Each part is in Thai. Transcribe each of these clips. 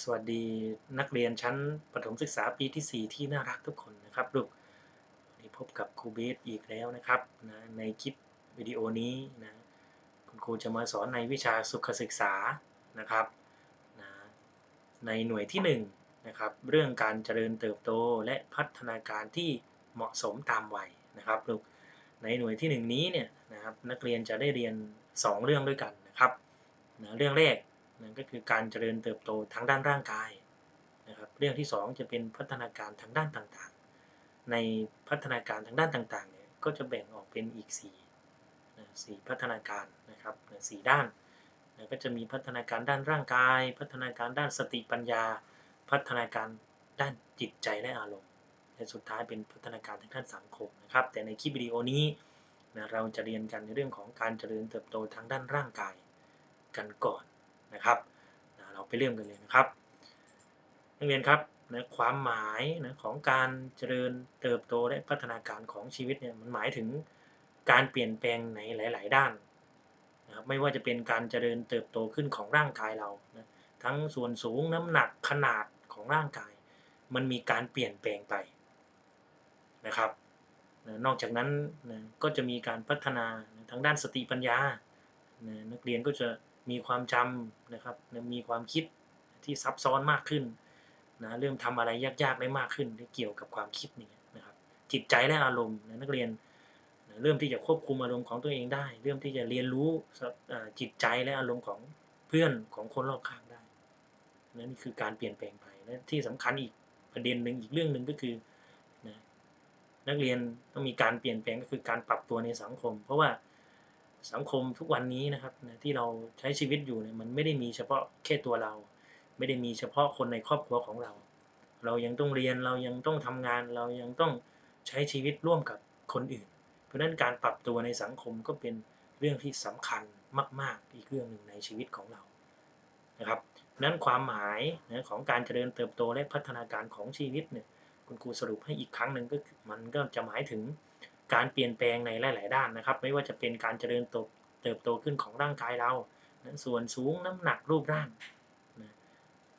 สวัสดีนักเรียนชั้นประถมศึกษาปีที่ 4 ที่น่ารักทุกคนนะครับลูกวันนี้พบกับครูเบสอีกแล้วนะครับนะในคลิปวิดีโอนี้นะคุณครูจะมาสอนในวิชาสุขศึกษานะครับนะในหน่วยที่1นะครับเรื่องการเจริญเติบโตและพัฒนาการที่เหมาะสมตามวัยนะครับลูกในหน่วยที่ 1 นี้เนี่ยนะครับนักเรียนจะได้เรียน 2 เรื่องด้วยกันนะครับนะเรื่องแรก นั่นก็คือการเจริญเติบโตทางด้านร่างกายนะครับเรื่องที่ 2 จะเป็นพัฒนาการทางด้านต่างๆ ในพัฒนาการทางด้านต่างๆเนี่ยก็จะแบ่งออกเป็นอีก4นะสี่พัฒนาการนะครับสี่ด้านนะก็จะมีพัฒนาการด้านร่างกาย พัฒนาการด้านสติปัญญา พัฒนาการด้านจิตใจและอารมณ์และสุดท้ายเป็นพัฒนาการทางด้านสังคมนะครับ แต่ในคลิปวิดีโอนี้นะเราจะเรียนกันในเรื่องของการเจริญเติบโตทางด้านร่างกายกันก่อน นะครับเราไปเริ่มกันเลยนะครับนักเรียนครับนะความหมายนะของการเจริญเติบโตและพัฒนาการของชีวิตเนี่ยมันหมายถึงการเปลี่ยนแปลงในหลาย ๆ ด้านนะครับไม่ว่าจะเป็นการเจริญเติบโตขึ้นของร่างกายเรานะทั้งส่วนสูงน้ำหนักขนาดของร่างกาย มันมีการเปลี่ยนแปลงไปนะครับนะนอกจากนั้นนะก็จะมีการพัฒนาทางด้านสติปัญญานะนักเรียนก็จะ มีความจำนะครับมีความคิดที่ซับซ้อนมากขึ้นนะเริ่มทำอะไรยากๆได้มากขึ้นที่เกี่ยวกับความคิดนี่นะครับ จิตใจและอารมณ์นักเรียนเริ่มที่จะควบคุมอารมณ์ของตัวเองได้ เริ่มที่จะเรียนรู้จิตใจและอารมณ์ของเพื่อนของคนรอบข้างได้นั่นคือการเปลี่ยนแปลงไปและที่สำคัญอีกประเด็นหนึ่งอีกเรื่องหนึ่งก็คือนะนักเรียนต้องมีการเปลี่ยนแปลงก็คือการปรับตัวในสังคม เพราะว่า สังคมทุกวันนี้นะครับนะที่เราใช้ชีวิตอยู่เนี่ยมันไม่ได้มีเฉพาะแค่ตัวเรา ไม่ได้มีเฉพาะคนในครอบครัวของเรา เรายังต้องเรียนเรายังต้องทำงานเรายังต้องใช้ชีวิตร่วมกับคนอื่น เพราะฉะนั้นการปรับตัวในสังคมก็เป็นเรื่องที่สำคัญมาก ๆ อีกเรื่องหนึ่งในชีวิตของเรานะครับนั้นความหมายนะของการเจริญเติบโตและพัฒนาการของชีวิตเนี่ยคุณครูสรุปให้อีกครั้งหนึ่งก็มันก็จะหมายถึง การเปลี่ยนแปลงในหลาย ๆ ด้านนะครับ ไม่ว่าจะเป็นการเจริญเติบโตขึ้นของร่างกายเราส่วนสูงน้ำหนักรูปร่างนะ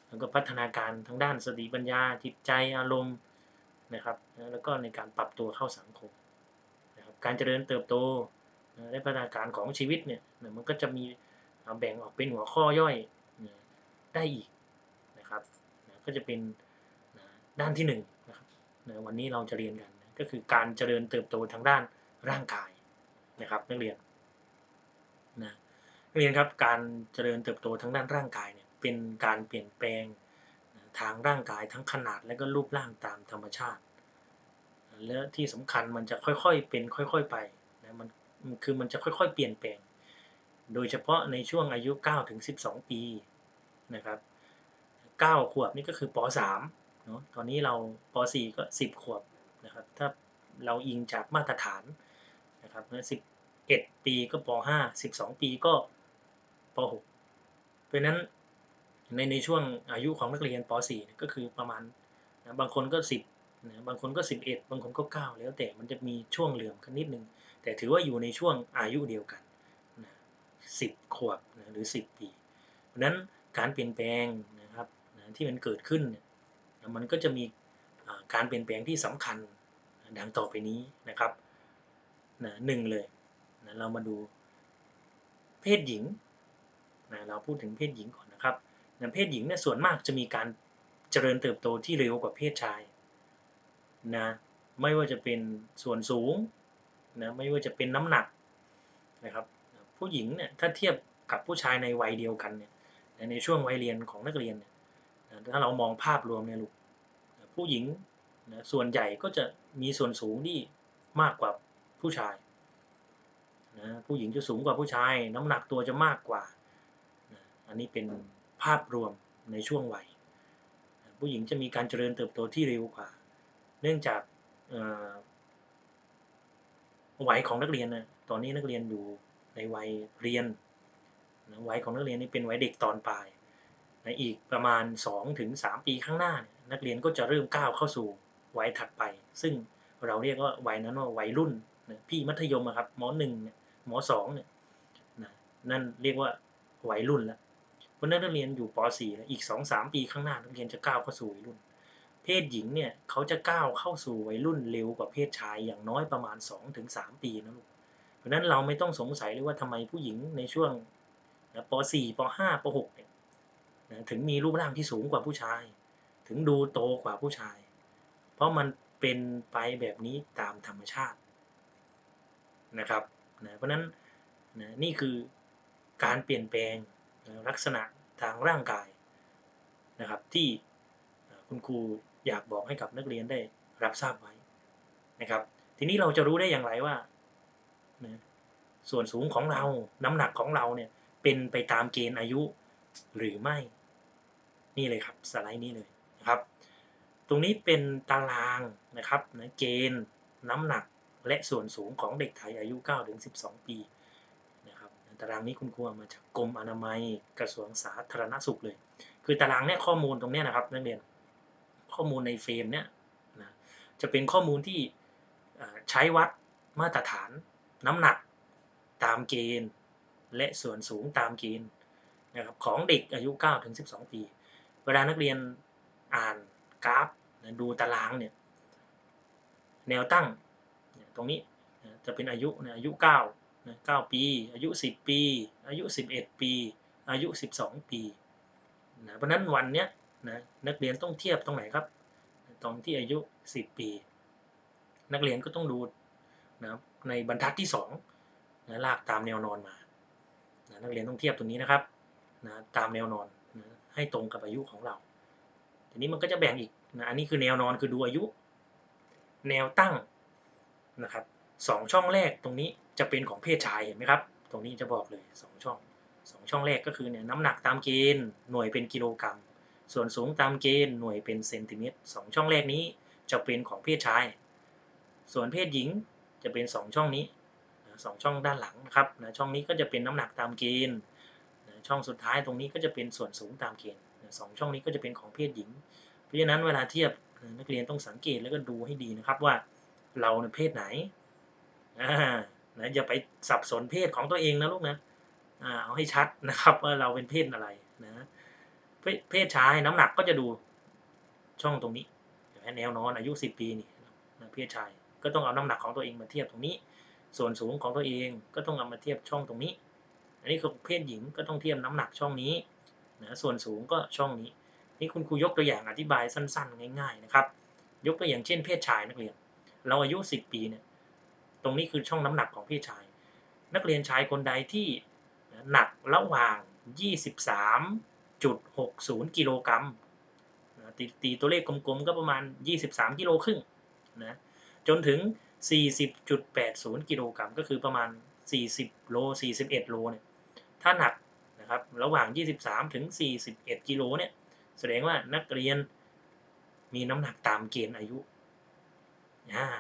แล้วก็พัฒนาการทางด้านสติปัญญาจิตใจอารมณ์นะครับ แล้วก็ในการปรับตัวเข้าสังคมนะครับการเจริญเติบโตและพัฒนาการของชีวิตเนี่ยมันก็จะมีแบ่งออกเป็นหัวข้อย่อยได้อีกนะครับก็จะเป็นด้านที่1นนะครับวันนี้เราจะเรียนกัน ก็คือการเจริญเติบโตทางด้านร่างกายนะครับนักเรียนนะนักเรียนครับการเจริญเติบโตทางด้านร่างกายเนี่ยเป็นการเปลี่ยนแปลงทางร่างกายทั้งขนาดและก็รูปร่างตามธรรมชาติ และที่สำคัญมันจะค่อยๆเป็นค่อยๆไปนะมันคือมันจะค่อยๆ เปลี่ยนแปลง โดยเฉพาะในช่วงอายุ9ถึง12 ปีนะครับ9ขวบนี่ก็คือป .3 เนาะตอนนี้เราป .4 ก็ 10 ขวบ นะครับถ้าเราอิงจากมาตรฐานนะครับนะ11 ปีก็ป .5 12 ปีก็ป .6 เพราะนั้นในในช่วงอายุของนักเรียนป .4 ก็คือประมาณนะบางคนก็ 10นะบางคนก็ 11 บางคนก็ 9 แล้วแต่มันจะมีช่วงเหลื่อมกันนิดนึง แต่ถือว่าอยู่ในช่วงอายุเดียวกันนะ10 ขวบนะหรือ 10 ปี เพราะนั้นการเปลี่ยนแปลงนะครับนะที่มันเกิดขึ้น มันก็จะมี การเปลี่ยนแปลงที่สำคัญดังต่อไปนี้นะครับนะหนึ่งเลยนะเรามาดูเพศหญิงนะเราพูดถึงเพศหญิงก่อนนะครับนะเพศหญิงเนี่ยส่วนมากจะมีการเจริญเติบโตที่เร็วกว่าเพศชายนะไม่ว่าจะเป็นส่วนสูงนะไม่ว่าจะเป็นน้ำหนักนะครับผู้หญิงเนี่ยถ้าเทียบกับผู้ชายในวัยเดียวกันเนี่ยในช่วงวัยเรียนของนักเรียนเนี่ยถ้าเรามองภาพรวมเนี่ยลูกผู้หญิง นะส่วนใหญ่ก็จะมีส่วนสูงที่มากกว่าผู้ชายนะผู้หญิงจะสูงกว่าผู้ชาย น้ำหนักตัวจะมากกว่านะอันนี้เป็นภาพรวมในช่วงวัยนะผู้หญิงจะมีการเจริญเติบโตที่เร็วกว่า เนื่องจากวัยของนักเรียนนะตอนนี้นักเรียนอยู่ในวัยเรียนนะวัยของนักเรียนนี่เป็นวัยเด็กตอนปลายในอีกประมาณ 2-3 ปีข้างหน้า นักเรียนก็จะเริ่มก้าวเข้าสู่ วัยถัดไป ซึ่งเราเรียกว่าวัยนั้นว่าวัยรุ่นนะพี่มัธยมครับมหนึ่งมสองเนี่ยนะนั่นเรียกว่าวัยรุ่นแล้วเพราะนั้นนักเรียนอยู่ป .4 แล้วอีก 2-3 ปีข้างหน้านักเรียนจะก้าวเข้าสู่วัยรุ่น เพศหญิงเนี่ยเขาจะก้าวเข้าสู่วัยรุ่นเร็วกว่าเพศชายอย่างน้อยประมาณ 2-3 ปีนะลูกเพราะนั้นเราไม่ต้องสงสัยเลยว่าทำไมผู้หญิงในช่วงป .4 ป .5 ป .6 เนี่ยถึงมีรูปร่างที่สูงกว่าผู้ชาย ถึงดูโตกว่าผู้ชาย เพราะมันเป็นไปแบบนี้ตามธรรมชาตินะครับนะเพราะนั้นนะนี่คือการเปลี่ยนแปลงนะลักษณะทางร่างกายนะครับที่คุณครูอยากบอกให้กับนักเรียนได้รับทราบไว้นะครับ ทีนี้เราจะรู้ได้อย่างไรว่านะส่วนสูงของเราน้ำหนักของเราเนี่ยเป็นไปตามเกณฑ์อายุหรือไม่นี่เลยครับสไลด์นี้เลยนะครับ ตรงนี้เป็นตารางนะครับนะเกณฑ์น้ำหนักและส่วนสูงของเด็กไทยอายุ 9-12 ปีนะครับตารางนี้คุณครูมาจากกรมอนามัยกระทรวงสาธารณสุขเลย คือตารางเนี้ยข้อมูลตรงเนี้ยนะครับนักเรียนข้อมูลในเฟรมเนี้ยนะจะเป็นข้อมูลที่ใช้วัดมาตรฐานน้ำหนักตามเกณฑ์ และส่วนสูงตามเกณฑ์นะครับของเด็กอายุ 9-12 ปี เวลานักเรียนอ่านกราฟ ดูตารางเนี่ยแนวตั้งตรงนี้จะเป็นอายุอายุ9 9ปี อายุ 10 ปี อายุ 11 ปี อายุ 12 ปีนะเพราะนั้นวันเนี้ยนะนักเรียนต้องเทียบตรงไหนครับ ตรงที่อายุ 10 ปี นักเรียนก็ต้องดูนะในบรรทัดที่2นะลากตามแนวนอนมานะนักเรียนต้องเทียบตรงนี้นะครับนะตามแนวนอนนะให้ตรงกับอายุของเรา ทีนี้มันก็จะแบ่งอีก นะอันนี้คือแนวนอนคือดูอายุ แนวตั้งนะครับสองช่องแรกตรงนี้จะเป็นของเพศชายเห็นไหมครับ ตรงนี้จะบอกเลย2ช่อง2ช่องแรกก็คือเนี่ยน้ำหนักตามเกณฑ์หน่วยเป็นกิโลกรัม ส่วนสูงตามเกณฑ์หน่วยเป็นเซนติเมตร2ช่องแรกนี้จะเป็นของเพศชาย ส่วนเพศหญิงจะเป็น 2 ช่องนี้สองช่องด้านหลังนะครับนะช่องนี้ก็จะเป็นน้ำหนักตามเกณฑ์ช่องสุดท้ายตรงนี้ก็จะเป็นส่วนสูงตามเกณฑ์สองช่องนี้ก็จะเป็นของเพศหญิง เพราะฉะนั้นเวลาเทียบนักเรียนต้องสังเกตแล้วก็ดูให้ดีนะครับว่าเราในเพศไหนอ่านะอย่าไปสับสนเพศของตัวเองนะลูกนะอ่าเอาให้ชัดนะครับว่าเราเป็นเพศอะไรนะเพศชายน้ำหนักก็จะดูช่องตรงนี้แนวนอนอายุ 10 ปีนี่นะเพศชายก็ต้องเอาน้ำหนักของตัวเองมาเทียบตรงนี้ ส่วนสูงของตัวเองก็ต้องเอามาเทียบช่องตรงนี้ อันนี้คือเพศหญิงก็ต้องเทียบน้ำหนักช่องนี้นะส่วนสูงก็ช่องนี้ นี่คุณครูยกตัวอย่างอธิบายสั้นๆ ง่ายๆนะครับ ยกตัวอย่างเช่นเพศชายนักเรียน เราอายุ 10 ปีเนี่ย ตรงนี้คือช่องน้ำหนักของเพศชาย นักเรียนชายคนใดที่หนักระหว่าง 23.60 กิโลกรัมตตีตัวเลขกลมๆ ก็ประมาณ 23 กิโลครึ่งนะจนถึง 40.80 กิโลกรัมก็คือประมาณ 40 โล 41 โลเนี่ยถ้าหนักนะครับระหว่าง 23 ถึง 41 กิโลเนี่ย แสดงว่านักเรียนมีน้ำหนักตามเกณฑ์อายุ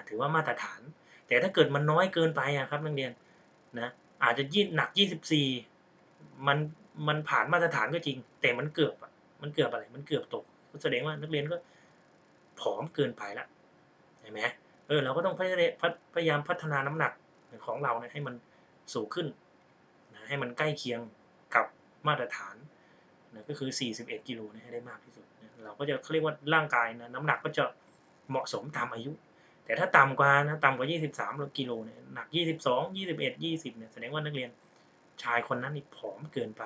ถือว่ามาตรฐาน แต่ถ้าเกิดมันน้อยเกินไปอะครับนักเรียนนะอาจจะยิ่หนัก 24 มันมันผ่านมาตรฐานก็จริง แต่มันเกือบมันเกือบอะไร มันเกือบตก ก็แสดงว่านักเรียนก็ผอมเกินไปแล้วเห็นไหมเออเราก็ต้องพยายามพัฒนาน้ำหนักของเราเนี่ยให้มันสูงขึ้นนะให้มันใกล้เคียงกับมาตรฐาน นะก็คือ 41 กิโลให้ได้มากที่สุดนะเราก็จะเรียกว่าร่างกายนะน้ำหนักก็จะเหมาะสมตามอายุ แต่ถ้าต่ำกว่านะต่ำกว่า 23กิโลเนี่ยหนัก 22 21 20เนี่ยแสดงว่านักเรียนชายคนนั้นนี่ผอมเกินไป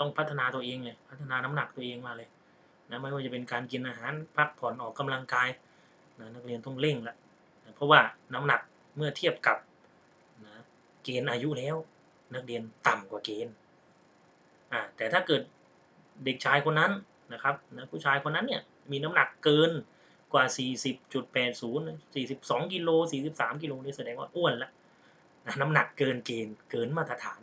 ต้องพัฒนาตัวเองเลยพัฒนาน้ำหนักตัวเองมาเลยนะไม่ว่าจะเป็นการกินอาหารพักผ่อนออกกำลังกายนะนักเรียนต้องเร่งละนะเพราะว่าน้ำหนักเมื่อเทียบกับนะเกณฑ์อายุแล้ว นักเรียนต่ำกว่าเกณฑ์ อ่าแต่ถ้าเกิดเด็กชายคนนั้นนะครับนะผู้ชายคนนั้นเนี่ยมีน้ำหนักเกินกว่า 40.80 42กิโล43กิโลนี่แสดงว่าอ้วนแล้วน้ำหนักเกินเกณฑ์เกินมาตรฐาน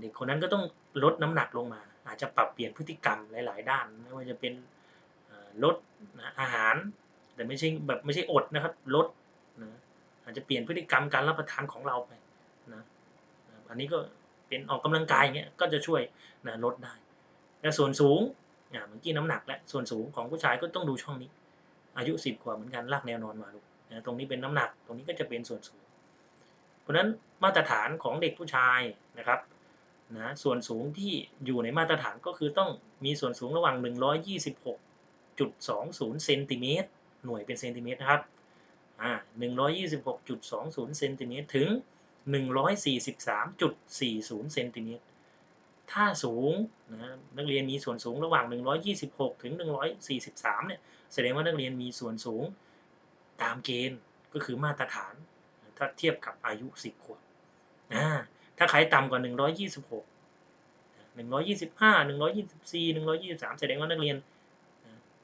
เด็กคนนั้นก็ต้องลดน้ำหนักลงมา อาจจะปรับเปลี่ยนพฤติกรรมหลาย ๆ ด้านไม่ว่าจะเป็นลดอาหาร แต่ไม่ใช่แบบไม่ใช่อดนะครับลดนะอาจจะเปลี่ยนพฤติกรรมการรับประทานของเราไปนะอันนี้ก็ เป็นออกกำลังกายเงี้ยก็จะช่วยนะลดได้แต่ส่วนสูงอ่าเมื่อกี้น้ำหนักและส่วนสูงของผู้ชายก็ต้องดูช่องนี้ อายุ 10กว่าเหมือนกันลากแนวนอนมาลูกนะตรงนี้เป็นน้ำหนักตรงนี้ก็จะเป็นส่วนสูง เพราะนั้นมาตรฐานของเด็กผู้ชายนะครับนะส่วนสูงที่อยู่ในมาตรฐานก็คือต้องมีส่วนสูงระหว่าง 126.20เซนติเมตรหน่วยเป็นเซนติเมตรนะครับอ่า126.20เซนติเมตรถึง 143.40เซนติเมตร ถ้าสูงนะนักเรียนมีส่วนสูงระหว่าง 126 ถึง 143 เนี่ย แสดงว่านักเรียนมีส่วนสูงตามเกณฑ์ก็คือมาตรฐาน ถ้าเทียบกับอายุ 10 ขวบนะถ้าใครต่ำกว่า 126 125 124 123 แสดงว่านักเรียน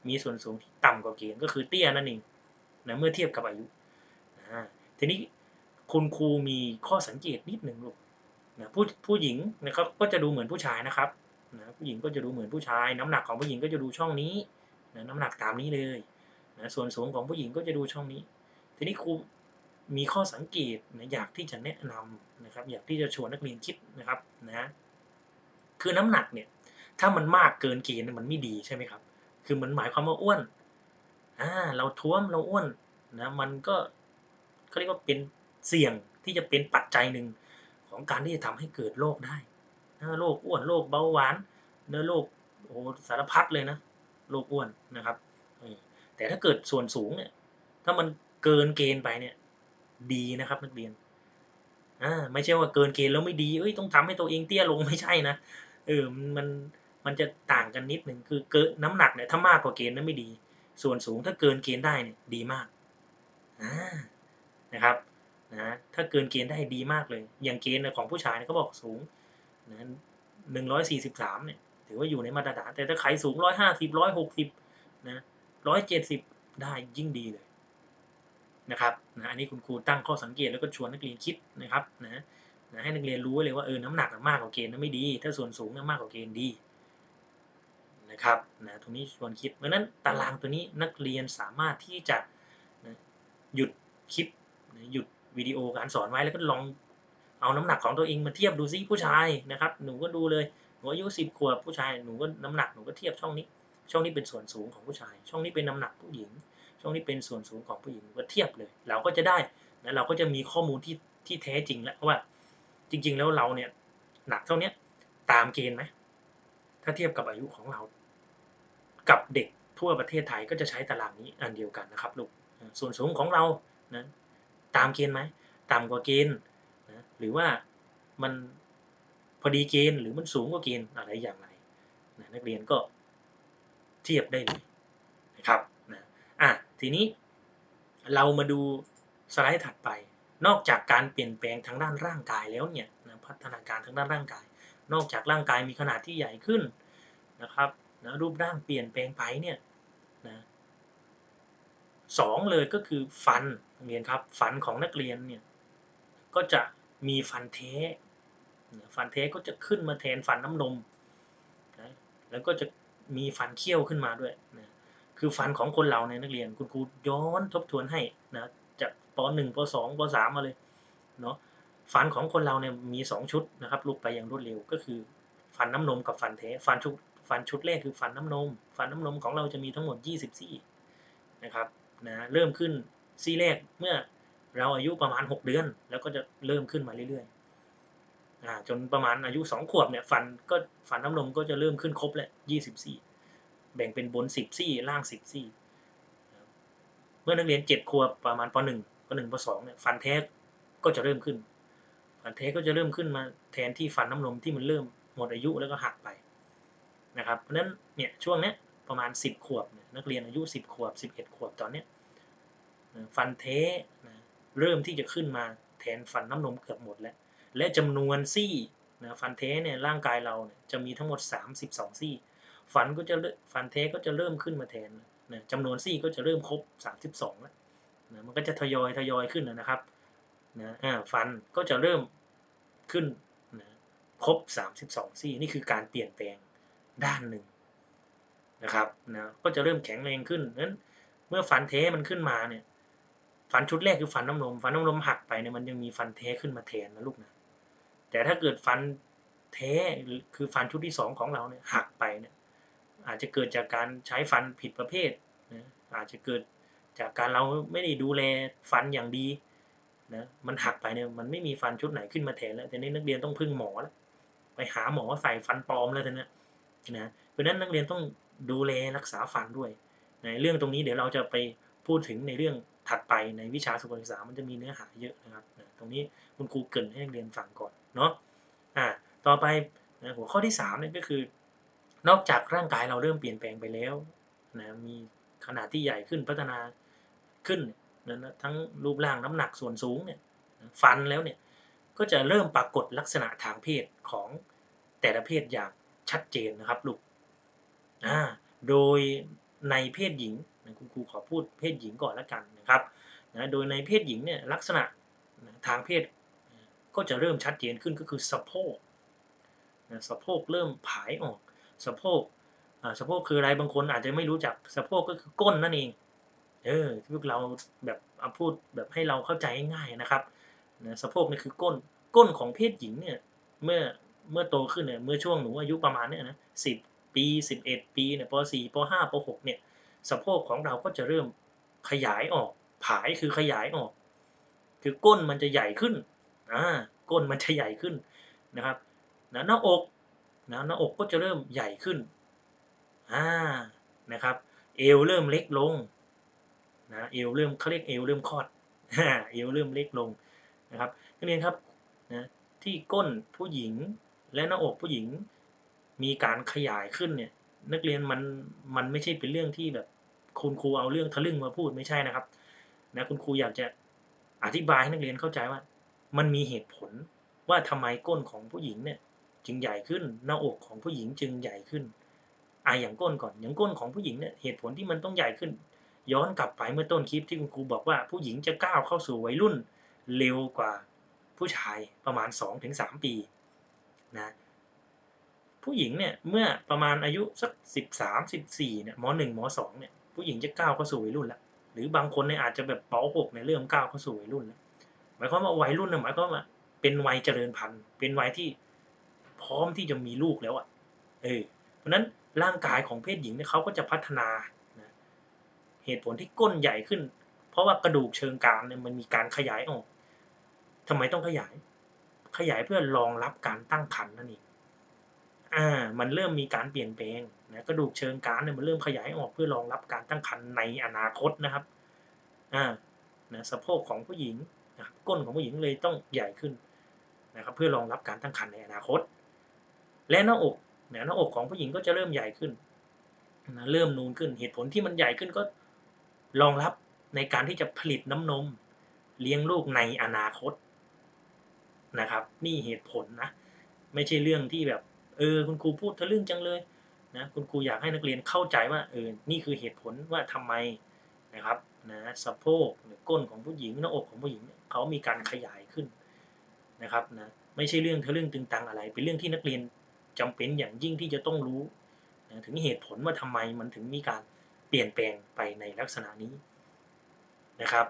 มีส่วนสูงที่ต่ำกว่าเกณฑ์ก็คือเตี้ยนั่นเองนะเมื่อเทียบกับอายุนะทีนี้ คุณครูมีข้อสังเกตนิดหนึ่งลูกนะผู้ผู้หญิงนะครับก็จะดูเหมือนผู้ชายนะครับนะผู้หญิงก็จะดูเหมือนผู้ชาย น้ำหนักของผู้หญิงก็จะดูช่องนี้นะน้ำหนักตามนี้เลยนะส่วนสูงของผู้หญิงก็จะดูช่องนี้ ทีนี้ครูมีข้อสังเกตนะอยากที่จะแนะนำนะครับ อยากที่จะชวนนักเรียนคิดนะครับนะคือน้ำหนักเนี่ยถ้ามันมากเกินเกณฑ์มันไม่ดีใช่ไหมครับ คือมันหมายความว่าอ้วนอ่าเราท้วมเราอ้วนนะมันก็เขาเรียกว่าเป็น เสี่ยงที่จะเป็นปัจจัยหนึ่งของการที่จะทำให้เกิดโรคได้โรคอ้วนโรคเบาหวานเนื้อโรคโอ้สารพัดเลยนะโรคอ้วนนะครับแต่ถ้าเกิดส่วนสูงเนี่ย ถ้ามันเกินเกณฑ์ไปเนี่ย ดีนะครับนักเรียนอ่าไม่ใช่ว่าเกินเกณฑ์แล้วไม่ดีเอ้ยต้องทำให้ตัวเองเตี้ยลงไม่ใช่นะเออมันมันจะต่างกันนิดหนึ่งคือเกินน้ำหนักเนี่ยถ้ามากกว่าเกณฑ์นั้นไม่ดี ส่วนสูงถ้าเกินเกณฑ์ได้เนี่ยดีมากอ่านะครับ นะถ้าเกินเกณฑ์ได้ดีมากเลย อย่างเกณฑ์ของผู้ชายเขาบอกสูงนะหนึ่งร้อยสี่สิบสามเนี่ยถือว่าอยู่ในมาตรฐาน แต่ถ้าใครสูงร้อยห้าสิบร้อยหกสิบนะร้อยเจ็ดสิบได้ยิ่งดีเลยนะครับนะอันนี้คุณครูตั้งข้อสังเกตแล้วก็ชวนนักเรียนคิดนะครับนะนะให้นักเรียนรู้เลยว่าเออน้ำหนักมากกว่าเกณฑ์นั้นไม่ดี ถ้าส่วนสูงมากกว่าเกณฑ์ดีนะครับนะตรงนี้ชวนคิดเพราะนั้นตารางตัวนี้นักเรียนสามารถที่จะนะหยุดคลิปนะหยุด วิดีโอการสอนไว้แล้วก็ลองเอาน้ำหนักของตัวเองมาเทียบดูซิผู้ชายนะครับ หนูก็ดูเลยหนูอายุสิบขวบผู้ชายหนูก็น้ำหนักหนูก็เทียบช่องนี้ ช่องนี้เป็นส่วนสูงของผู้ชาย ช่องนี้เป็นน้ำหนักผู้หญิง ช่องนี้เป็นส่วนสูงของผู้หญิงก็เทียบเลย เราก็จะได้นะเราก็จะมีข้อมูลที่ที่แท้จริงแล้วว่า จริง ๆ แล้วเราเนี่ยหนักเท่านี้ตามเกณฑ์ไหมถ้าเทียบกับอายุของเรา กับเด็กทั่วประเทศไทยก็จะใช้ตารางนี้อันเดียวกันนะครับลูกส่วนสูงของเรานะ ตามเกณฑ์ไหมต่ำกว่าเกณฑ์นะหรือว่ามันพอดีเกณฑ์หรือมันสูงกว่าเกณฑ์อะไรอย่างไรนะนักเรียนก็เทียบได้เลยนะครับนะอะทีนี้เรามาดูสไลด์ถัดไป นอกจากการเปลี่ยนแปลงทางด้านร่างกายแล้วเนี่ยนะพัฒนาการทางด้านร่างกาย นอกจากร่างกายมีขนาดที่ใหญ่ขึ้นนะครับนะรูปร่างเปลี่ยนแปลงไปเนี่ยนะ สองเลยก็คือฟันเรียนครับฟันของนักเรียนเนี่ยก็จะมีฟันเท้ฟันเท้ก็จะขึ้นมาแทนฟันน้ำนมนะแล้วก็จะมีฟันเคี้ยวขึ้นมาด้วยนะคือฟันของคนเราในนักเรียนคุณครูย้อนทบทวนให้นะจากป .1 ป .2 ป .3 มาเลยเนาะฟันของคนเราเนี่ยมี 2 ชุดนะครับลุกไปอย่างรวดเร็วก็คือ ฟันน้ำนมกับฟันแท้ฟันชุดฟันชุดแรกคือฟันน้ำนม ฟันน้ำนมของเราจะมีทั้งหมด 20 ซี่นะครับ นะเริ่มขึ้นซี่แรกเมื่อเราอายุประมาณ 6 เดือน แล้วก็จะเริ่มขึ้นมาเรื่อยๆจนประมาณอายุ 2 ขวบเนี่ยฟันก็ฟันน้ำนมก็จะเริ่มขึ้นครบแล้ว20ซี่แบ่งเป็นบน 10 ซี่ ล่าง 10 ซี่ เมื่อนักเรียน 7 ขวบประมาณป .1 ป .1 ป .2 เนี่ยฟันแท้ก็จะเริ่มขึ้น ฟันแท้ก็จะเริ่มขึ้นมาแทนที่ฟันน้ำนมที่มันเริ่มหมดอายุแล้วก็หักไปนะครับเพราะฉะนั้นเนี่ยช่วงเนี้ยประมาณ 10 ขวบนักเรียนอายุ 10 ขวบ 11 ขวบตอนเนี้ย ฟันเทนะเริ่มที่จะขึ้นมาแทนฟันน้ำนมเกือบหมดแล้ว และจำนวนซี่นะฟันเทเนี่ยร่างกายเราเนี่ยจะมีทั้งหมด 32 ซี่ ฟันก็จะฟันเทก็จะเริ่มขึ้นมาแทนนะจำนวนซี่ก็จะเริ่มครบ 32 แล้วนะมันก็จะทยอยทยอยขึ้นนะครับนะฟันก็จะเริ่มขึ้นนะครบ 32 ซี่ นี่คือการเปลี่ยนแปลงด้านหนึ่งนะครับนะก็จะเริ่มแข็งแรงขึ้นนั้นเมื่อฟันเทมันขึ้นมาเนี่ย ฟันชุดแรกคือฟันน้ำนม ฟันน้ำนมหักไปเนี่ยมันยังมีฟันเท้ขึ้นมาแทนนะลูกนะ แต่ถ้าเกิดฟันเท้คือฟันชุดที่สองของเราเนี่ยหักไปเนี่ยอาจจะเกิดจากการใช้ฟันผิดประเภทนะอาจจะเกิดจากการเราไม่ได้ดูแลฟันอย่างดีนะมันหักไปเนี่ยมันไม่มีฟันชุดไหนขึ้นมาแทนแล้วแต่นี้นักเรียนต้องพึ่งหมอแล้วไปหาหมอใส่ฟันปลอมแล้วทีนี้นะเพราะฉะนั้นนักเรียนต้องดูแลรักษาฟันด้วยในเรื่องตรงนี้เดี๋ยวเราจะไปพูดถึงในเรื่อง ถัดไปในวิชาสุขศึกษามันจะมีเนื้อหาเยอะนะครับ ตรงนี้คุณครูเกินให้นักเรียนฟังก่อนเนาะอ่าต่อไปนะหัวข้อที่3เนี่ยก็คือ นอกจากร่างกายเราเริ่มเปลี่ยนแปลงไปแล้วนะมีขนาดที่ใหญ่ขึ้นพัฒนาขึ้นนะทั้งรูปร่างน้ำหนักส่วนสูงเนี่ยฟันแล้วเนี่ยก็จะเริ่มปรากฏลักษณะทางเพศของแต่ละเพศอย่างชัดเจนนะครับลูกอ่าโดยในเพศหญิง คุณครูขอพูดเพศหญิงก่อนล้วกันนะครับนะโดยในเพศหญิงเนี่ยลักษณะทางเพศก็จะเริ่มชัดเจนขึ้นก็คือสะโพกนะสะโพกเริ่มผายออกสะโพกสะโพกคืออะไรบางคนอาจจะไม่รู้จักสะโพกก็คือก้นนั่นเองเออพวกเราแบบพูดแบบให้เราเข้าใจง่ายๆนะครับนะสะโพกนี่คือก้นก้นของเพศหญิงเนี่ยเมื่อเมื่อโตขึ้นเนี่ยเมื่อช่วงหนูอายุประมาณเนี้ยนะสิบปีสิบเอ็ดปีเนี่ยปสี่ปห้าปหกเนี่ย สะโพกของเราก็จะเริ่มขยายออก ผายคือขยายออก คือก้นมันจะใหญ่ขึ้นอ่าก้นมันจะใหญ่ขึ้นนะครับนะหน้าอกนะหน้าอกก็จะเริ่มใหญ่ขึ้นอ่านะครับเอวเริ่มเล็กลงนะเอวเริ่มเขาเรียกเอวเริ่มคลอดเอวเริ่มเล็กลงนะครับนักเรียนครับนะที่ก้นผู้หญิงและหน้าอกผู้หญิงมีการขยายขึ้นเนี่ยนักเรียนมันมันไม่ใช่เป็นเรื่องที่แบบ คุณครูเอาเรื่องทะลึ่งมาพูดไม่ใช่นะครับนะคุณครูอยากจะอธิบายให้นักเรียนเข้าใจว่า มันมีเหตุผลว่าทำไมก้นของผู้หญิงเนี่ยจึงใหญ่ขึ้นหน้าอกของผู้หญิงจึงใหญ่ขึ้นอ่าอย่างก้นก่อนอย่างก้นของผู้หญิงเนี่ยเหตุผลที่มันต้องใหญ่ขึ้น ย้อนกลับไปเมื่อต้นคลิปที่คุณครูบอกว่าผู้หญิงจะก้าวเข้าสู่วัยรุ่นเร็วกว่าผู้ชายประมาณ 2-3 ปีนะผู้หญิงเนี่ยเมื่อประมาณอายุสัก 13 14เนี่ยม .1 ม .2 เนี่ย ผู้หญิงจะก้าวเข้าสู่วัยรุ่นแล้วหรือบางคนเนี่ยอาจจะแบบป .6 เนี่ยเริ่มก้าวเข้าสู่วัยรุ่นแล้วหมายความว่าวัยรุ่นเนี่ยหมายความว่าเป็นวัยเจริญพันธุ์ เป็นวัยที่พร้อมที่จะมีลูกแล้วอะเออเพราะนั้นร่างกายของเพศหญิงเนี่ยเขาก็จะพัฒนานะเหตุผลที่ก้นใหญ่ขึ้น เพราะว่ากระดูกเชิงกรานเนี่ยมันมีการขยายออกทำไมต้องขยาย ขยายเพื่อรองรับการตั้งครรภ์นั่นเอง อ่ามันเริ่มมีการเปลี่ยนแปลงนะกระดูกเชิงกานเนี่ยมันเริ่มขยายออกเพื่อรองรับการตั้งครรภ์ในอนาคตนะครับอ่านะสะโพกของผู้หญิงนะก้นของผู้หญิงเลยต้องใหญ่ขึ้นนะครับเพื่อรองรับการตั้งครรภ์ในอนาคต และหน้าอกนะหน้าอกของผู้หญิงก็จะเริ่มใหญ่ขึ้นนะเริ่มนูนขึ้นเหตุผลที่มันใหญ่ขึ้นก็รองรับในการที่จะผลิตน้ำนม เลี้ยงลูกในอนาคตนะครับ นี่เหตุผลนะ ไม่ใช่เรื่องที่แบบ เออคุณครูพูดทะลึ่งจังเลยนะคุณครูอยากให้นักเรียนเข้าใจว่าเออนี่คือเหตุผลว่าทำไมนะครับนะสะโพกหรือก้นของผู้หญิงหน้าอกของผู้หญิงเขามีการขยายขึ้นนะครับนะไม่ใช่เรื่องทะลึ่งตึงตังอะไร เป็นเรื่องที่นักเรียนจำเป็นอย่างยิ่งที่จะต้องรู้นะถึงเหตุผลว่าทำไมมันถึงมีการเปลี่ยนแปลงไปในลักษณะนี้นะครับ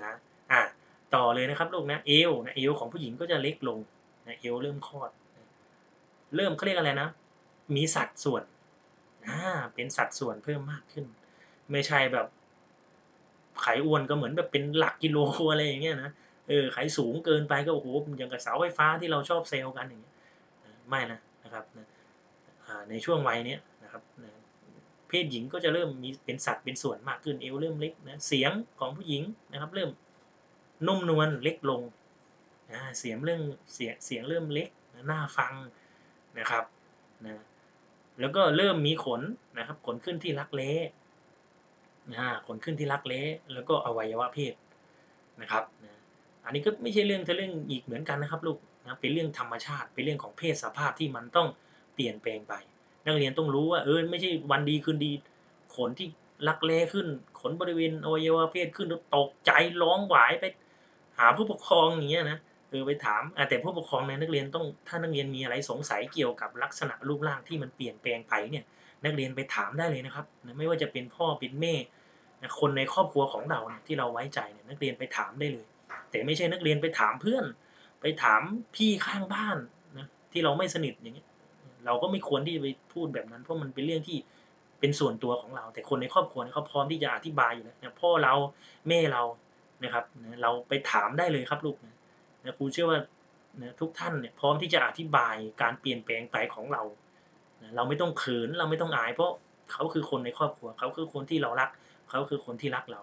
นะอะต่อเลยนะครับลูกนะเอวนะเอวของผู้หญิงก็จะเล็กลงนะเอวเริ่มคลอด เริ่มเขาเรียกอะไรนะ มีสัดส่วนอ่าเป็นสัดส่วนเพิ่มมากขึ้น ไม่ใช่แบบ ไขอ้วนก็เหมือนแบบเป็นหลักกิโลอะไรอย่างเงี้ยนะเออไขสูงเกินไปก็โอ้โหอย่างกับเสาไฟฟ้าที่เราชอบเซลกันอย่างเงี้ยไม่นะนะครับในช่วงวัยนี้นะครับเพศหญิงก็จะเริ่มมีเป็นสัดเป็นส่วนมากขึ้นเอวเริ่มเล็กนะเสียงของผู้หญิงนะครับ เริ่มนุ่มนวลเล็กลงเสียงเรื่องเสียงเสียงเริ่มเล็กน่าฟัง นะครับนะแล้วก็เริ่มมีขนนะครับ ขนขึ้นที่รักแร้ขนขึ้นที่รักแร้แล้วก็อวัยวะเพศนะครับนะอันนี้ก็ไม่ใช่เรื่องทะเรื่องอีกเหมือนกันนะครับลูกนะเป็นเรื่องธรรมชาติ เป็นเรื่องของเพศสภาพที่มันต้องเปลี่ยนแปลงไป นักเรียนต้องรู้ว่าเออไม่ใช่วันดีคืนดี ขนที่รักแร้ขึ้น ขนบริเวณอวัยวะเพศขึ้นตกใจร้องหวายไปหาผู้ปกครองอย่างเงี้ยนะ เออไปถามแต่ผู้ปกครองในนักเรียนต้องถ้านักเรียนมีอะไรสงสัยเกี่ยวกับลักษณะรูปร่างที่มันเปลี่ยนแปลงไปเนี่ยนักเรียนไปถามได้เลยนะครับ ไม่ว่าจะเป็นพ่อเป็นแม่คนในครอบครัวของเราที่เราไว้ใจเนี่ยนักเรียนไปถามได้เลย แต่ไม่ใช่นักเรียนไปถามเพื่อน ไปถามพี่ข้างบ้านนะที่เราไม่สนิทอย่างเงี้ยเราก็ไม่ควรที่จะไปพูดแบบนั้น เพราะมันเป็นเรื่องที่เป็นส่วนตัวของเรา แต่คนในครอบครัวเขาพร้อมที่จะอธิบายอยู่แล้วพ่อเราแม่เรานะครับ เราไปถามได้เลยครับลูกนะ ครูเชื่อว่านะทุกท่านเนี่ยพร้อมที่จะอธิบายการเปลี่ยนแปลงไปของเรานะเราไม่ต้องเขินเราไม่ต้องอาย เพราะเขาคือคนในครอบครัว เขาคือคนที่เรารัก เขาคือคนที่รักเรา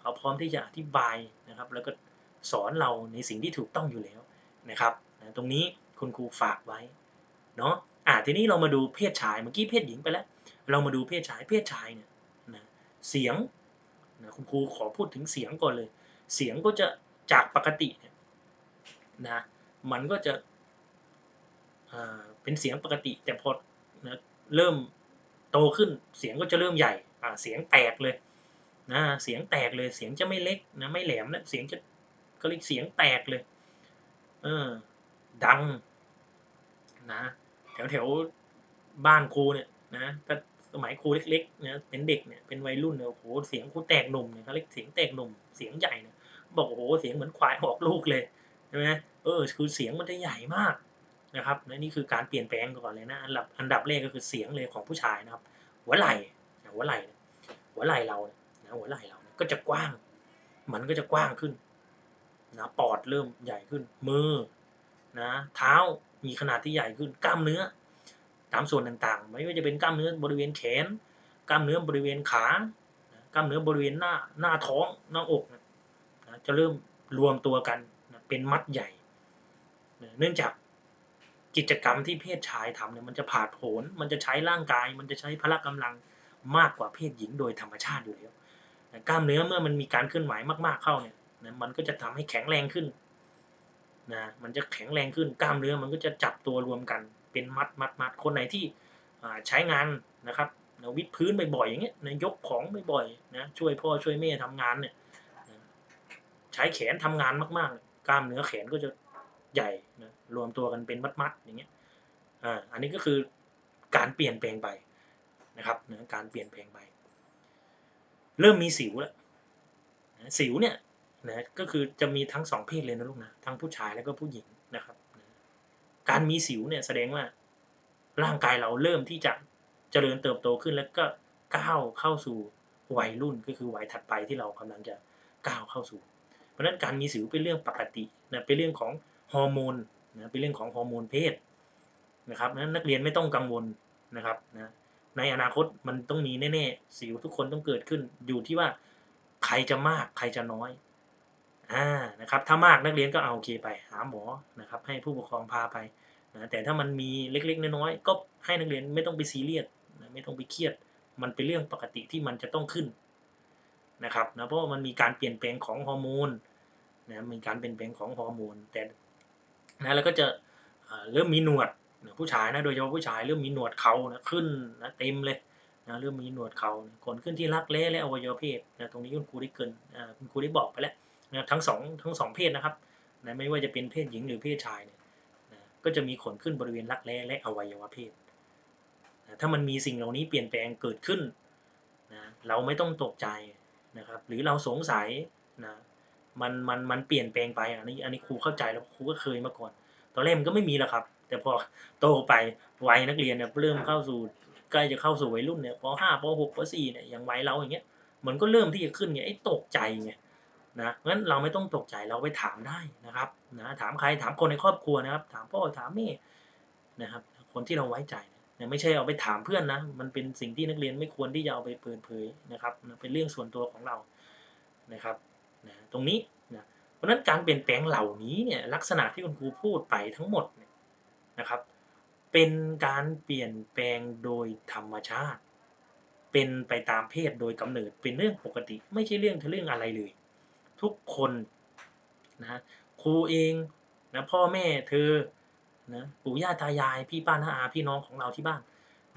เขาพร้อมที่จะอธิบายนะครับ แล้วก็สอนเราในสิ่งที่ถูกต้องอยู่แล้วนะครับนะตรงนี้คุณครูฝากไว้เนาะอ่าทีนี้เรามาดูเพศชายเมื่อกี้เพศหญิงไปแล้ว เรามาดูเพศชายเพศชายเนี่ยนะเสียงนะคุณครูขอพูดถึงเสียงก่อนเลย เสียงก็จะจากปกติเนี่ย นะมันก็จะเป็นเสียงปกติ แต่พอนะเริ่มโตขึ้นเสียงก็จะเริ่มใหญ่เสียงแตกเลยนะเสียงแตกเลยเสียงจะไม่เล็กนะไม่แหลมนะเสียงจะก็เรียกเสียงแตกเลยเออดังนะแถวแถวบ้านครูเนี่ยนะถ้าสมัยครูเล็กๆนะเป็นเด็กเนี่ยเป็นวัยรุ่นเนี่ยโอ้โหเสียงครูแตกหนุ่มเนี่ยเขาเรียกเสียงแตกหนุ่มเสียงใหญ่เนี่ยบอกโอ้โหเสียงเหมือนควายออกลูกเลย ช่ไหมเออคือเสียงมันจะใหญ่มากนะครับและนี่คือการเปลี่ยนแปลงก่อนเลยนะอันดับอันดับแรกก็คือเสียงเลยของผู้ชายนะครับ หัวไหล่หัวไหล่หัวไหล่เรานะหัวไหล่เราก็จะกว้าง มันก็จะกว้างขึ้นนะปอดเริ่มใหญ่ขึ้น มือนะเท้ามีขนาดที่ใหญ่ขึ้นกล้ามเนื้อ ตามส่วนต่างๆ ไม่ว่าจะเป็นกล้ามเนื้อบริเวณแขน กล้ามเนื้อบริเวณขากล้ามเนื้อบริเวณหน้าหน้าท้องหน้าอกนะจะเริ่มรวมตัวกัน เป็นมัดใหญ่ เนื่องจากกิจกรรมที่เพศชายทำเนี่ยมันจะผาดโผนมันจะใช้ร่างกาย มันจะใช้พละกำลังมากกว่าเพศหญิงโดยธรรมชาติอยู่แล้วกล้ามเนื้อเมื่อมันมีการเคลื่อนไหวมาก ๆเข้าเนี่ยนะมันก็จะทำให้แข็งแรงขึ้นนะมันจะแข็งแรงขึ้นกล้ามเนื้อมันก็จะจับตัวรวมกันเป็นมัดมัดมัดคนไหนที่ใช้งานนะครับวิดพื้นบ่อยๆอย่างเงี้ยนะยกของบ่อยๆนะช่วยพ่อช่วยแม่ทำงานเนี่ยใช้แขนทำงานมากๆ กล้ามเนื้อแขนก็จะใหญ่นะรวมตัวกันเป็นมัดๆอย่างเงี้ยอ่าอันนี้ก็คือการเปลี่ยนแปลงไปนะครับนะการเปลี่ยนแปลงไป เริ่มมีสิวแล้วสิวเนี่ยนะก็คือจะมีทั้งสองเพศเลยนะลูกนะทั้งผู้ชายแล้วก็ผู้หญิงนะครับ การมีสิวเนี่ยแสดงว่าร่างกายเราเริ่มที่จะเจริญเติบโตขึ้นแล้วก็ก้าวเข้าสู่วัยรุ่นก็คือวัยถัดไปที่เรากำลังจะก้าวเข้าสู่ ราะฉะนั้นการมีสิวเป็นเรื่องปกตินะเป็นเรื่องของฮอร์โมนนะเป็นเรื่องของฮอร์โมนเพศนะครับนั้นนักเรียนไม่ต้องกังวลนะครับนะในอนาคตมันต้องมีแน่ๆสิวทุกคนต้องเกิดขึ้นอยู่ที่ว่าใครจะมากใครจะน้อยอ่านะครับถ้ามากนักเรียนก็เอาโอเคไปหาหมอนะครับให้ผู้ปกครองพาไปนะแต่ถ้ามันมีเล็กๆน้อยๆก็ให้นักเรียนไม่ต้องไปซีเรียสนะไม่ต้องไปเครียด มันเป็นเรื่องปกติที่มันจะต้องขึ้นนะครับนะเพราะมันมีการเปลี่ยนแปลงของฮอร์โมน นะมีการเปลี่ยนแปลงของฮอร์โมนแต่นะแล้วก็จะเริ่มมีหนวดผู้ชายนะโดยเฉพาะผู้ชายเริ่มมีหนวดเขานะขึ้นนะเต็มเลยนะเริ่มมีหนวดเขาขนขึ้นที่รักแร้และอวัยวะเพศนะตรงนี้คุณครูได้เกินคุณครูได้บอกไปแล้วนะทั้งสองทั้งสองเพศนะครับนะไม่ว่าจะเป็นเพศหญิงหรือเพศชายเนี่ยนะก็จะมีขนขึ้นบริเวณรักแร้และอวัยวะเพศนะถ้ามันมีสิ่งเหล่านี้เปลี่ยนแปลงเกิดขึ้นนะเราไม่ต้องตกใจนะครับ หรือเราสงสัยนะ มันมันมันเปลี่ยนแปลงไปอันนี้อันนี้ครูเข้าใจแล้วครูก็เคยมาก่อน ตอนแรกมันก็ไม่มีหรอกครับ แต่พอโตไปวัยนักเรียนเนี่ยเริ่มเข้าสู่ใกล้จะเข้าสู่วัยรุ่นเนี่ยป .5 ป .6 ป .4 เนี่ยอย่างวัยเราอย่างเงี้ยมันก็เริ่มที่จะขึ้นเนี่ยไอ้ตกใจไงนะงั้นเราไม่ต้องตกใจเราไปถามได้นะครับนะถามใครถามคนในครอบครัวนะครับ ถามพ่อถามแม่นะครับ คนที่เราไว้ใจเนี่ยไม่ใช่เอาไปถามเพื่อนนะ มันเป็นสิ่งที่นักเรียนไม่ควรที่จะเอาไปเปิดเผยนะครับ เป็นเรื่องส่วนตัวของเรานะครับ นะตรงนี้นะเพราะนั้นการเปลี่ยนแปลงเหล่านี้เนี่ยลักษณะที่คุณครูพูดไปทั้งหมดนะครับ เป็นการเปลี่ยนแปลงโดยธรรมชาติ เป็นไปตามเพศโดยกำเนิดเป็นเรื่องปกติ ไม่ใช่เรื่องทะเรื่องอะไรเลย ทุกคนนะครูเองนะพ่อแม่เธอนะปู่ย่าตายายพี่ป้าน้าอาพี่น้องของเราที่บ้าน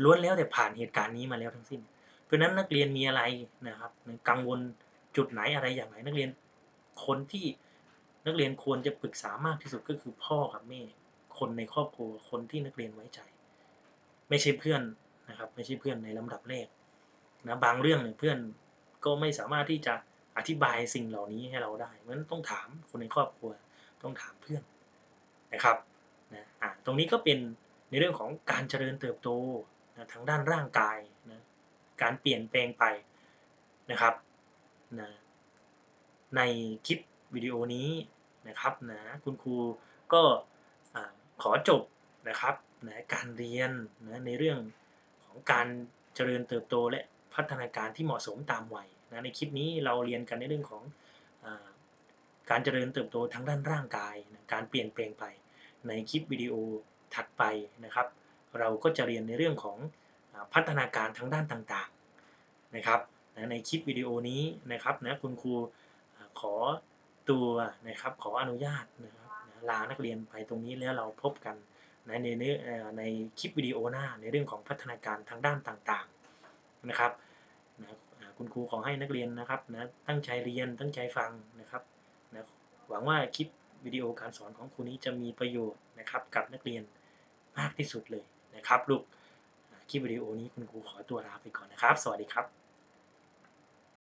ล้วนแล้วแต่ผ่านเหตุการณ์นี้มาแล้วทั้งสิ้น เพราะนั้นนักเรียนมีอะไรนะครับกังวล จุดไหนอะไรอย่างไรนักเรียนคนที่นักเรียนควรจะปรึกษามากที่สุดก็คือพ่อกับแม่คนในครอบครัวคนที่นักเรียนไว้ใจ ไม่ใช่เพื่อนนะครับ ไม่ใช่เพื่อนในลำดับแรกนะบางเรื่องเนี่ยเพื่อนก็ไม่สามารถที่จะอธิบายสิ่งเหล่านี้ให้เราได้เพราะฉะนั้นต้องถามคนในครอบครัวต้องถามเพื่อนนะครับนะอะตรงนี้ก็เป็นในเรื่องของการเจริญเติบโตนะทางด้านร่างกายนะการเปลี่ยนแปลงไปนะครับ นะในคลิปวิดีโอนี้นะครับนะคุณครูก็ขอจบนะครับนะการเรียนนะในเรื่องของการเจริญเติบโตและพัฒนาการที่เหมาะสมตามวัยนะในคลิปนี้เราเรียนกันในเรื่องของอการเจริญเติบโตทางด้านร่างกายนะการเปลี่ยนแปลงไปในคลิปวิดีโอถัดไปนะครับ เราก็จะเรียนในเรื่องของพัฒนาการทางด้านต่างๆนะครับ นะในคลิปวิดีโอนี้นะครับนะคุณครูขอตัวนะครับขออนุญาตนะครับนะลานักเรียนไปตรงนี้แล้วเราพบกันนะในในคลิปวิดีโอหน้าในเรื่องของพัฒนาการทางด้านต่างๆนะครับนะคุณครูขอให้นักเรียนนะครับนะตั้งใจเรียนตั้งใจฟังนะครับนะหวังว่าคลิปวิดีโอการสอนของครูนี้จะมีประโยชน์นะครับกับนักเรียนมากที่สุดเลยนะครับลูกคลิปวิดีโอนี้คุณครูขอตัวลาไปก่อนนะครับ สวัสดีครับ